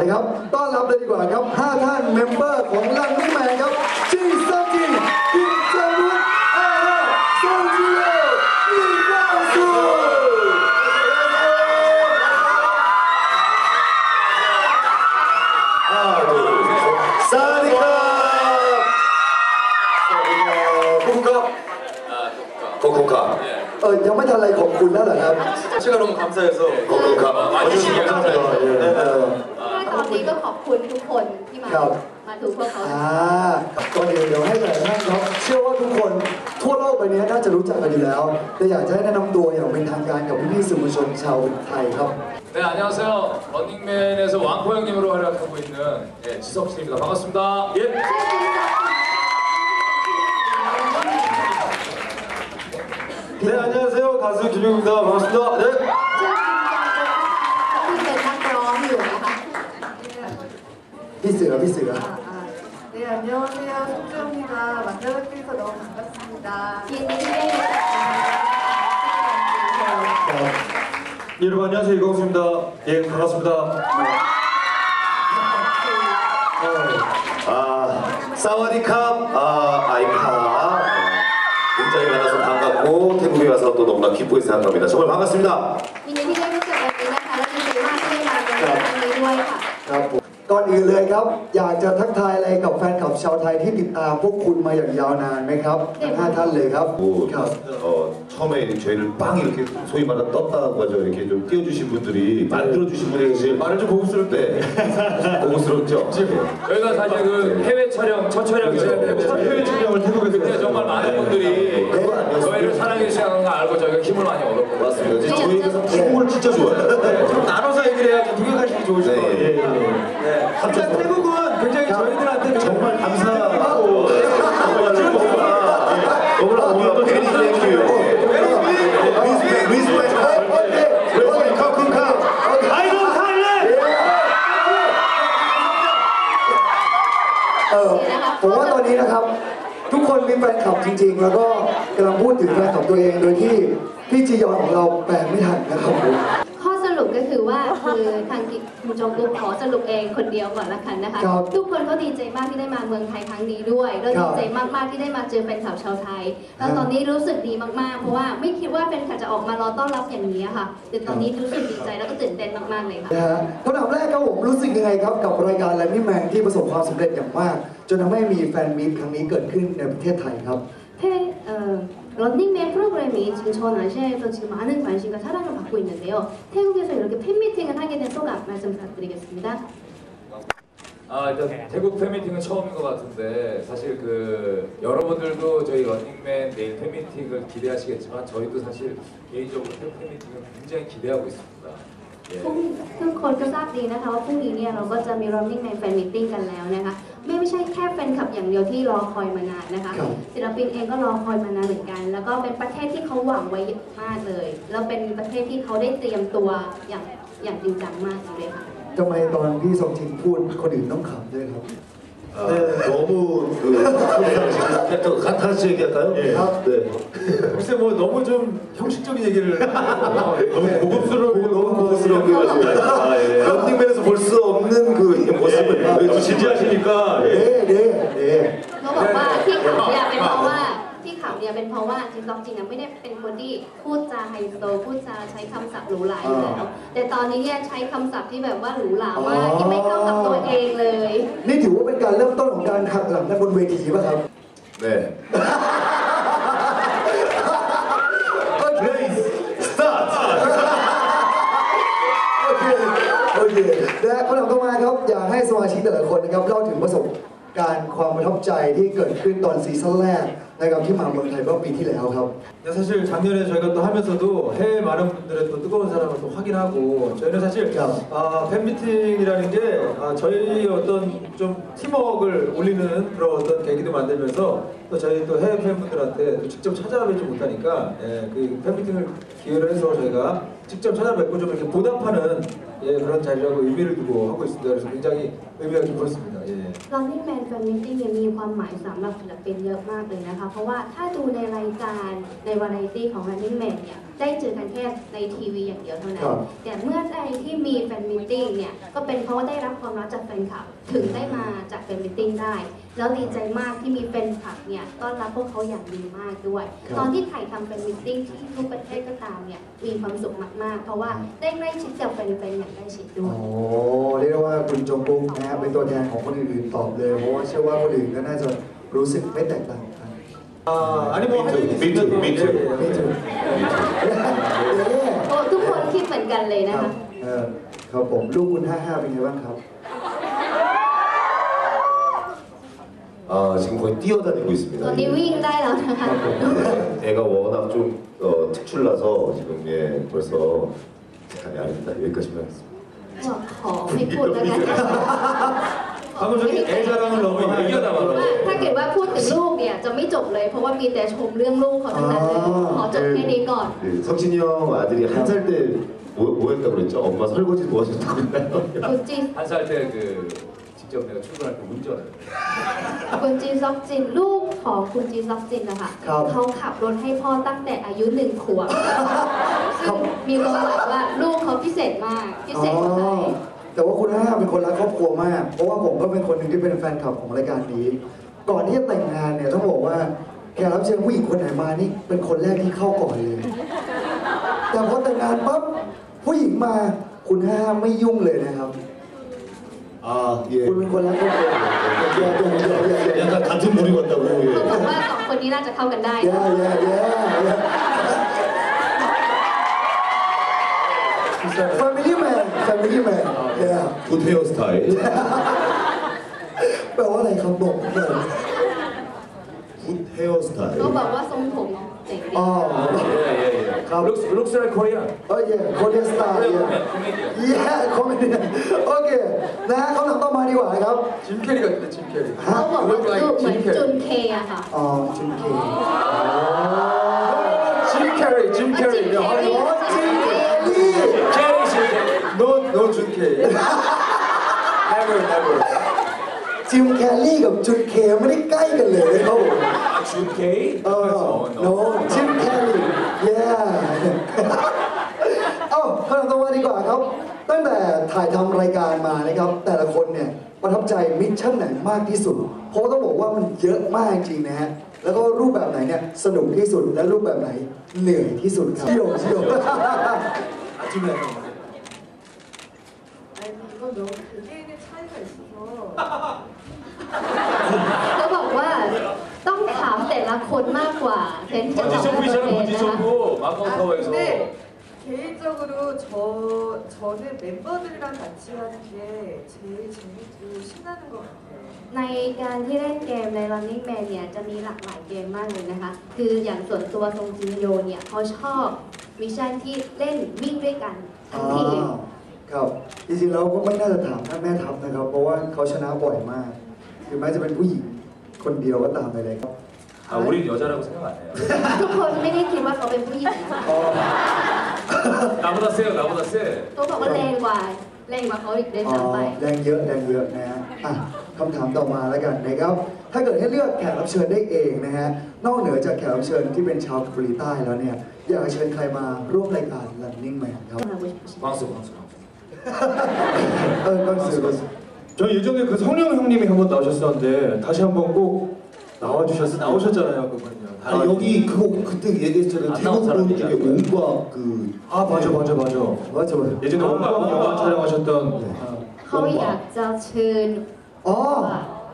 นะครับ ต้อนรับเลยดีกว่าครับ 5 ท่านเมมเบอร์ของลังนี่แมนครับจีซังจิกินเจวุฒิอาราซงจิโอมีกาซู 하나, 둘, 셋. 사디카! 코코카? 코코카. เออยังไม่ทันอะไรขอบคุณแล้วเหรอครับ 제가 너무 감사해서 코코카. 와주셔서 감사해요. เออ ตอน นี้ก็ขอบคุณทุกคนที่มา ครับ มาถูกพวกเขา อ่าก่อนอื่นเดี๋ยวให้หลายท่านครับเชื่อว่าทุกคนทั่วโลกใบนี้น่าจะรู้จักกันอยู่แล้ว แต่อยากจะให้แนะนำตัวอย่างเป็นทางการกับพี่ๆสื่อมวลชนชาวไทยครับ 네 안녕하세요 런닝맨에서 왕포 형님으로 활약하고 있는 예, 지석진입니다 반갑습니다 예. 네, 안녕하세요. 가수 김용입니다. 반갑습니다. 네. 비스가 비스가. 아, 아. 네 안녕하세요. 송주영입니다. 만나뵙 뵈서 너무 반갑습니다. 예, 네, 네. 여러분 안녕하세요. 이광수입니다. 예 반갑습니다. 어, 아 사와디캅 아 아이파 굉장히 많아서 반갑고 태국에 와서 또 너무나 기쁘게 생각합니다. 정말 반갑습니다. กกันนี้นะคะและยินดีมากที่ได้มาในครั้งนี้ด้วยค่ะ ครับผมก่อนอื่นเลยครับ อยากจะทักทายอะไรกับแฟนคลับชาวไทยที่ติดตามพวกคุณมาอย่างยาวนานไหมครับทั้งห้าท่านเลยครับ 뭐, ครับ 어, 처음에 저희를 빵 이렇게 소위 말해 떴다고 하죠. 이렇게 좀 띄워주신 분들이 만들어주신 분이 계실 말은 좀 고급스럽대. 고급스럽죠? 저희가 사실 그 해외 촬영 첫 촬영이잖아요 해외 촬영을 태국에서 그때 정말 많은 분들이 아니었어요. 저희를 사랑해 주시는 거 알고 저희가 힘을 많이 얻었고 맞습니다. 이제 저희가 태국을 진짜 좋아해요. 좀 나눠서 얘기를 해야지 동역하시기 좋으실 것 같아요. 네. 갑자기 태국은 굉장히 저희들한테 정말 감사 นนี้นะครับ ทุกคนมีแฟนคลับจริง ๆ แล้วก็กำลังพูดถึงแฟนคลับตัวเอง โดยที่พี่จียอนของเราแปลไม่ทันนะครับผม ข้อสรุปก็คือว่าคือทางคุณจงกุ๊กขอสรุปเองคนเดียวก่อนละกันนะคะ ครับทุกคนก็ดีใจมากที่ได้มาเมืองไทยครั้งนี้ด้วยแล้วครัดีบใจมากๆที่ได้มาเจอแฟนคลับชาวไทย แล้วครับตอนนี้รู้สึกดีมากๆ เพราะว่าไม่คิดว่าแฟนคลับจะออกมารอต้อนรับอย่างนี้ค่ะแต่ตอนนี้รู้สึกดีใจแล้วก็ตื่นเต้นมากๆเลยค่ะ นะฮะคำถามแรกครับผมรู้สึกยังไงครับกับรายการแลนนี่แมนที่ประสบความสำเร็จอย่างมาก จนทำให้มีแฟนมีตครั้งนี้เกิดขึ้นในประเทศไทยครับ 페, 어, 런닝맨 프로그램이 지금 전 아시아에서 지금 많은 관심과 사랑을 받고 있는데요. 태국에서 이렇게 팬미팅을 하게 된 소감 말씀 부탁드리겠습니다. 아 일단 태국 팬미팅은 처음인 것 같은데 사실 그 여러분들도 저희 런닝맨 내일 팬미팅을 기대하시겠지만 저희도 사실 개인적으로 태국 팬미팅을 굉장히 기대하고 있습니다 예. ทุกคนก็ทราบดีนะคะว่าพรุ่งนี้เนี่ยเราก็จะมี Running Man Fan Meeting กันแล้วนะคะ ไม่ไม่ ใช่แค่แฟนคลับอย่างเดียวที่รอคอยมานานนะคะ ครับ ศิลปินเองก็รอคอยมานานเหมือนกัน แล้วก็เป็นประเทศที่เขาหวังไว้เยอะมากเลย แล้วเป็นประเทศที่เขาได้เตรียมตัวอย่างอย่างจริงจังมากเลยค่ะ ทำไมตอนพี่ทรงชิงพูดคนอื่นต้องขำด้วยครับ 아, 너무 그 캐릭터 같이 얘기할까요? 예. 네. 글쎄 뭐 너무 좀 형식적인 얘기를 너무 고급스러운 너무 고급스러운 게 가지고 아, 예. 런닝맨 에서 볼 수 없는 그 모습을 또 진지하시니까 เด้เด้เด้ เขาบอกว่าที่ขำเนี่ยเป็นเพราะว่าที่ขำเนี่ยเป็นเพราะว่าจริงๆจริงๆนะไม่ได้เป็นคนที่พูดจาไฮโซพูดจาใช้คำศัพท์หรูหราอยู่แล้วแต่ตอนนี้เนี่ยใช้คำศัพท์ที่แบบว่าหรูหรามากที่ไม่เข้ากับตัวเองเลย นี่ถือว่าเป็นการเริ่มต้นของการหักหลังกันบนเวทีป่ะครับ 네. ากให้สมาชิกแต่ละคนนะครับเล่าถึงประสบการณ์ความประทับใจที่เกิดขึ้นตอนซีซั่นแรกนะครับที่มาเมืองไทยเมื่อปีที่แล้วครับ 근데 사실 작년에 저희가 또 하면서도 해외 많은 분들의 또 뜨거운 사랑을 또 확인하고 저희는 사실 야. 아, 팬미팅이라는 게 아, 저희 어떤 좀 팀워크를 올리는 그런 어떤 계기도 만들면서 또 저희 또 해외 팬분들한테 또 직접 찾아뵙지 못하니까 예, 그 팬미팅을 기회로 해서 저희가 직접 찾아뵙고 좀 이렇게 보답하는 예, 그런 자리라고 의미를 두고 하고 있습니다. 그래서 굉장히 의미가 깊었습니다. 예. Running Man Fan Meeting เนี่ยมีความหมายสำหรับศิลปินเยอะมากเลยนะคะ เพราะว่าถ้าดูในรายการในวาไรตี้ของ Running Man เนี่ยได้เจอกันแค่ในทีวีอย่างเดียวเท่านั้ ครั น บ แต่เมื่อใดที่มีแฟนมิทติ้งเนี่ยก็เป็นเพราะว่าได้รับความรักจากแฟนคลับ ถึงได้มาจากแฟนมิทติ้งได้ แล้วดีใจมากที่มีแฟนคลับเนี่ยต้อนรับพวกเขาอย่างดีมากด้วย ครับ ตอนที่ถ่ายทำแฟนมิทติ้งที่ทุกประเทศก็ตามเนี่ยมีความสุขมากๆ เพราะว่าได้ใกล้ชิดกับแฟนๆอย่างใกล้ชิดด้ โอ้ วย เรียกได้ว่าคุณจงกุ๊กนะฮะเป็นตัวแทนของคนอื่นๆตอบเลย เพราะว่าเชื่อว่าคนอื่นก็น่าจะรู้สึกไม่แตกต่างกัน 아, 아니 뭐 할 얘기 미투, 있으면 또- 미투. 예, 예, 예. ไม่ถึงเย้ โอ้ทุกคนคิดเหมือนกันเลย ค นะ รับ คะ เออครับผมลูกคุณ 55 เป็นไงบ้างครับ 아 지금 거의 뛰어다니고 ต 있습니다. อนนี้วิ่งได้แล้วนะคะ 애가 워낙 좀 어, 특출나서 지금 예 벌써 아니 아닙니다 여기까지만 하겠습니다. บอกขอไม่พูดแล้วกัน 방금 전에 애 자랑을 너무 얘기하다 ว่า 말아. ถ้าเกิดว่าพูดถึงลูกเนี่ยจะไม่จบเลย เพราะว่ามีแต่ชมเรื่องลูกเขาทั้งนั้นเลย อ๋อ ขอจบแค่นี้ก่อน 그 석진이 형 아들이 한 살 때 뭐, 뭐 했다고 그랬죠? 엄마 설거지 도와줬다고 했나요? คุณจี 한 살 때 그 직접 내가 출근할 때 운전을 คุณจีซอกจินลูกของคุณจีซอกจินนะคะ ครับ เขาขับรถให้พ่อตั้งแต่อายุหนึ่งขวบซึ่งมีความหมายว่าลูกเขาพิเศษมากพิเศษกว่าใคร แต่ว่าคุณห้าเป็นคนรักครอบครัวมาก เพราะว่าผมก็เป็นคนหนึ่งที่เป็นแฟนคลับของรายการนี้ ก่อนที่จะแต่งงานเนี่ยต้องบอกว่าแขกรับเชิญผู้หญิงคนไหนมานี่เป็นคนแรกที่เข้าก่อนเลย แต่พอแต่งงานปั๊บผู้หญิงมาคุณห้าไม่ยุ่งเลยนะครับ 아 예. คุณเป็นคนรักครอบครัวอย่าอย่าอย่าอย่าอย่า 약간 같은 무리 같다고 เขา 예. บอกว่าสองคนนี้น่าจะเข้ากันได้ อย่าอย่าอย่าอย่า Family man Family man อย่า 굿 헤어스타일 แปลว่าอะไรครับบอกหน่อย 굿 헤어스타일 เขาบอกว่าทรงผมเจ๋งดี อ๋อ 예예예 가- 룩스 룩스 라이크 코리안 โอเคคนเดียสตาร์ 코리안 เย่ 코미디언 เย่คอมเมดี้ โอเค นะฮะเขาถามต่อมาดีกว่าครับ 짐 캐리 같은데 짐 캐리. เขาบอกว่าลูกเหมือนจุนเคอะค่ะ อ๋อจุนเค 짐 캐리, 짐 จิม 캐리. เค 야, รี่ อ๋อจินเคลี่ 케리 씨 너, 너 준케. never, never. จิมแคลรี่กับจุนเคไม่ได้ใกล้กันเลยนะครับผม 아 준케이 เออ โนจิมแคลรี่เ ย่เอ้าคำถามต่อมาดีกว่าครับ ตั้งแต่ถ่ายทำรายการมานะครับ แต่ละคนเนี่ยประทับใจมิชชั่นไหนมากที่สุด เพราะว่าต้องบอกว่ามันเยอะมากจริงๆนะฮะ แล้วก็รูปแบบไหนเนี่ยสนุกที่สุด และรูปแบบไหนเหนื่อยที่สุดครับชิโยชิโย 아침에. 아니 이건 너무 개개인의 차이가 있어서 เขาบอกว่าต้องถามแต่ละคนมากกว่าเซนจะ 번지 บอกว่า 점프 ตัว 있잖아 เอง 번지 นะคะ 점프 마카오타워에서 근데 개인적으로 저 저는 멤버들이랑 같이 하는 게 제일 재밌고 신나는 것 같아요. ในการที่เล่นเกมใน Running Man เนี่ยจะมีหลากหลายเกมมากเลยนะคะ คืออย่างส่วนตัวทรงจินโยเนี่ยเขาชอบมิชชั่นที่เล่นวิ่งด้วยกันทั้งทีม ครับ จริงๆแล้วก็ไม่น่าจะถามท่านแม่ทัพนะครับ เพราะว่าเขาชนะบ่อยมาก ถึงแม้จะเป็นผู้หญิงคนเดียวก็ตามไปเลยครับ 아 우린 여자라고 생각 안 해요 ทุกคนไม่ได้คิดว่าเขาเป็นผู้หญิงนะคะ อ๋อ 나보다 세요 나보다 세 เขาบอกว่าแรงกว่าแรงกว่าเขาอีกเลย อ๋อ ซ้ำไป แรงเยอะแรงเยอะนะฮะอ่ะคำถามต่อมาแล้วกันนะครับ ถ้าเกิดให้เลือกแขกรับเชิญได้เองนะฮะ นอกเหนือจากแขกรับเชิญที่เป็นชาวเกาหลีใต้แล้วเนี่ย อยากจะเชิญใครมาร่วมรายการ Running Man ครับ 광수 광수 광수 เออก็สื่อก็สื่อ 저 예전에 그 성령 형님이 한 번 나오셨었는데 다시 한 번 꼭 나와주셨 나오셨잖아요 그분 요. 아 여기 그거 그때 얘기했잖아요 안 나온 사람 태국 분 중에 얘기하는 온과 그 아 맞아 맞아 맞아. 맞아 맞아 예전에 원광 영화 촬영하셨던 เขาอยากจะเชิญ อ๋อ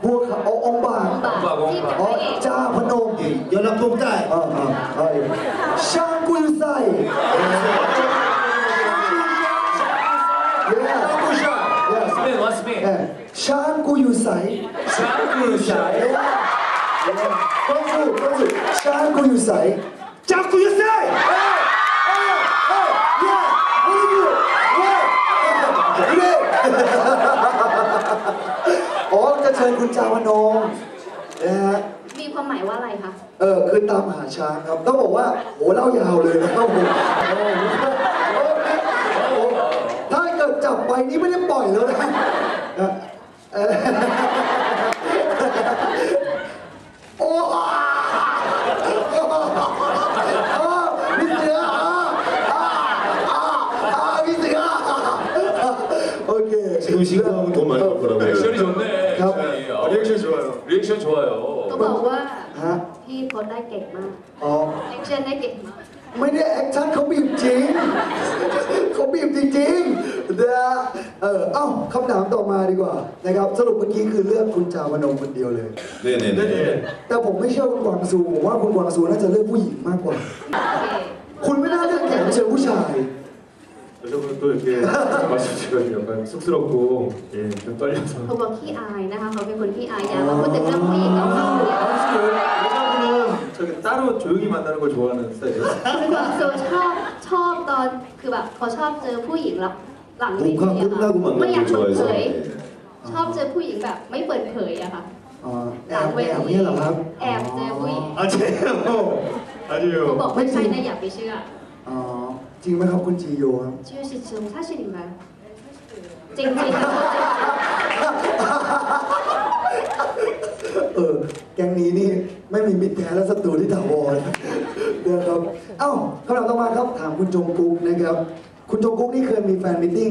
บัวขาวอ๋อองค์บาก บาทที่เป็น อ๋ พ อ ระเอก จ้าพนม 예, 연락동 딸 อ่าอ่าอ่าช่างกุยไซเย้ yes 스페인 원 스페인 เอ้ช่างกุยไซ 샹꾸샤 เย้ต้องสู้ Time for you say. Time for you say. Hey, hey, hey, yeah. What do you do? Yeah. Do it. อ๋อจะเชิญคุณจาวนงนะฮะ มีความหมายว่าอะไรคะเออคือตามหาช้างครับต้องบอกว่าโหเล่ายาวเลยนะโอ้ถ้าเกิดจับไปนี่ไม่ได้ปล่อยแล้วนะเออ 지금 시간은 돈 많이 벌 거라고요. 리액션이 좋네. ครับ 리액션이. 아, 리액션 좋아요. 리액션 좋아요. ก็บอกว่า ฮะ พี่โพสได้เก่งมาก อ๋อ แอคชั่นได้เก่งมาก ไม่ได้แอคชั่นเขาบีบจริง เขาบีบจริงๆนะฮะเออเอ้าคำถามต่อมาดีกว่านะครับ สรุปเมื่อกี้คือเลือกคุณจามานงคนเดียวเลย 네네네. แต่ผมไม่เชื่อคุณกวางซูผมว่าคุณกวางซูน่าจะเลือกผู้หญิงมากกว่า โอเค คุณไม่น่าเลือกแขกรับเชิญผู้ชาย 여러분 또 이렇게 말씀드리기가 약간 쑥스럽고 예, 좀 떨려서 เขาบอกขี้อายนะคะเขาเป็นคนขี้อายอยากมาพูดถึงเรื่องผู้หญิงเอาเข้าเลย 여자분은 저기 따로 조용히 만나는 걸 좋아하는 스타일이에요. คุณกวางโซชอบชอบตอนคือแบบเขาชอบเจอผู้หญิงหลังหลังเวที 녹화 อะค่ะ 끝나고 ไม่อยาก 만나는 걸 เปิดเผ 좋아해서. ยชอบเจอผู้หญิงแบบไม่เปิดเผยอะค่ะ อ๋อแอบแอบเนี่ยเหรอครับ แอบเจอผู้หญิง 아 제요? เขา 아니에요. บอกไม่ใช่นะอย่าไปเชื่อ อ๋อจริงไหมครับคุณจีโยครับ ชื่อชิซึมถ้าชิริงไหมจริงจริงๆนะเขาจริง เออ แก๊งนี้นี่ไม่มีมิตรแท้และศัตรูที่ถาวรนะครับ เอ้าคำถามต่อมาครับ ถามคุณจงกุ๊กนะครับ คุณจงกุ๊กนี่เคยมีแฟนมิทติ้ง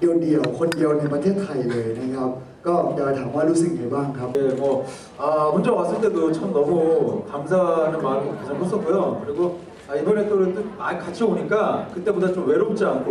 เดียวๆ คนเดียวในประเทศไทยเลยนะครับ ก็อยากจะถามว่ารู้สึกไงบ้างครับ 예, 뭐 아, 먼저 왔을 때도 참 너무 감사하는 마음이 가장 컸었고요. 그리고 아, 이번에 또, 또 많이 같이 오니까 그때보다 좀 외롭지 않고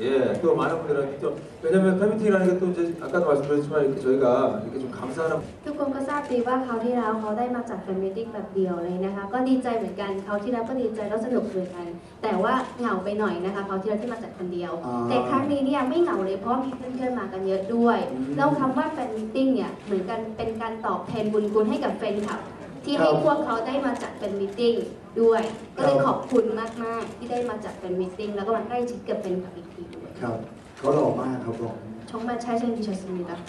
예, 또 많은 분들한테 좀 왜냐면 팬미팅이라는 게 또 이제 아까도 말씀드렸지만 이렇게 저희가 이렇게 좀 감사하는 ทุกคนก็ทราบดีว่าคราวที่แล้วเขาได้มาจัดแฟนมิทติ้งแบบเดียวเลยนะคะ ก็ดีใจเหมือนกันคราวที่แล้วก็ดีใจแล้วสนุกเหมือนกัน แต่ว่าเหงาไปหน่อยนะคะคราวที่แล้วที่มาจัดคนเดียว อ๋อ แต่ครั้งนี้เนี่ยไม่เหงาเลยเพราะว่ามีเพื่อนๆมากันเยอะด้วย อืม แล้วคำว่าแฟนมิทติ้งเนี่ยเหมือนกันเป็นการตอบแทนบุญคุณให้กับแฟนคลับ ที่ให้ ครับ พวกเขาได้มาจัดเป็นมิทติ้ง ด้วย ก็เลยขอบคุณมากมากที่ได้มาจัดเป็นมิทติ้งแล้วก็มาใกล้ชิดกับเป็นกับอีกทีด้วยครับเขาหล่อมากครับผมชงมาใช้เช่นดิฉันสมิธอะ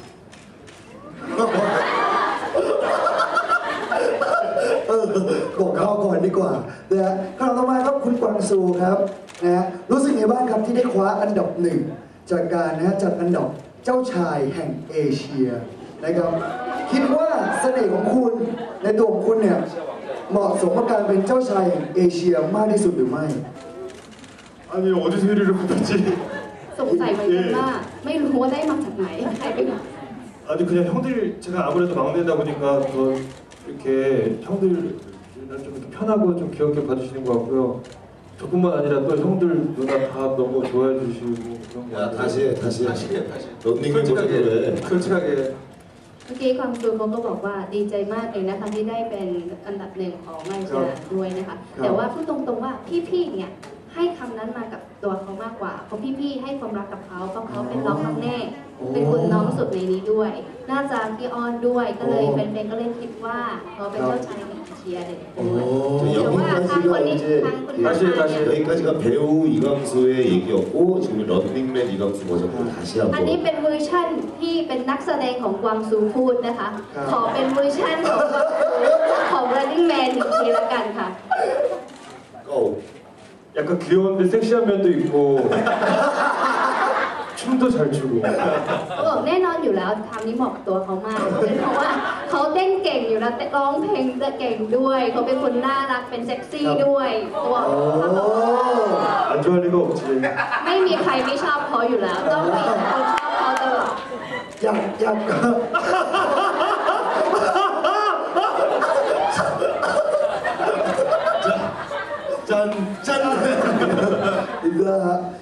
เบอกเข้าก่อนดีกว่านะฮะข้าต่อมาครับคุณกวางซูครับนะฮะรู้สึกไงบ้างครับที่ได้คว้าอันดับหนึ่งจากการนะฮะจัดอันดับเจ้าชายแห่งเอเชียนะครับ คิดว่าเสน่ห์ของคุณในตัวงคุณเนี่ย เหมาะสมกับการเป็นเจ้าชายแห่งเอเชียมากที่สุดหรือไม่ 아니 어디서 1위를 받았지? สงสัยเหมือนกันว่าไม่รู้ว่าได้มาจากไหนใครเป็น 아니 그냥 형들 제가 아무래도 막내다 보니까 더 이렇게 형들이랑 좀 이렇게 편하고 좀 귀엽게 봐주시는 것 같고요. 저뿐만 아니라 또 형들 누나 다 너무 좋아해 주시고 그런 거. 야 다시 해 다시 해. 다시 해 다시. 런닝맨 솔직하게 보자고 솔직하게 เ มื่อกี้ความซูเขาก็บอกว่าดีใจมากเลยนะคะที่ได้เป็นอันดับหนึ่งของมาเลเซียด้วยนะคะ แต่ว่าพูดตรงๆว่าพี่ๆเนี่ยให้คำนั้นมากับตัวเขามากกว่าเพราะพี่ๆให้ความรักกับเขาเพราะเขาเป็นน้องน้องแน่ เป็นคนน้องสุดในนี้ด้วย น่าจะพี่ออนด้วยก็เลยเป็นเป็นก็เลยคิดว่าเขาเป็นเจ้าชายแห่งเอเชียเลย โอ้ แต่ว่าทางคนนี้ทางคุณมาเนี่ย 여기까지가 배우 이광수의 얘기였고 지금 런닝맨 이광수 버전도 다시 อันนี้ 한번 เป็นเวอร์ชั่นที่เป็นนักแสดงของกวางซูพูดนะคะ ครับ ขอเป็นเวอร์ชั่นของกวางซูของ Running Man อีกทีละกันค่ะ 고! 약간 귀여운데 섹시한 면도 있고 춤도 잘 추고 เขาบอกแน่นอนอยู่แล้วทำนี้เหมาะกับตัวเขามากเป็นเพราะว่าเขาเต้นเก่งอยู่แล้วแต่ร้องเพลงจะเก่งด้วย เขาเป็นคนน่ารักเป็นเซ็กซี่ด้วย ตัว โอ้ 안 좋아할 리가 없지 ไม่มีใครไม่ชอบเขาอยู่แล้ว ต้องมีคนชอบเขาตลอด อยากอยาก 짠! 짠! อีกแล้วฮะ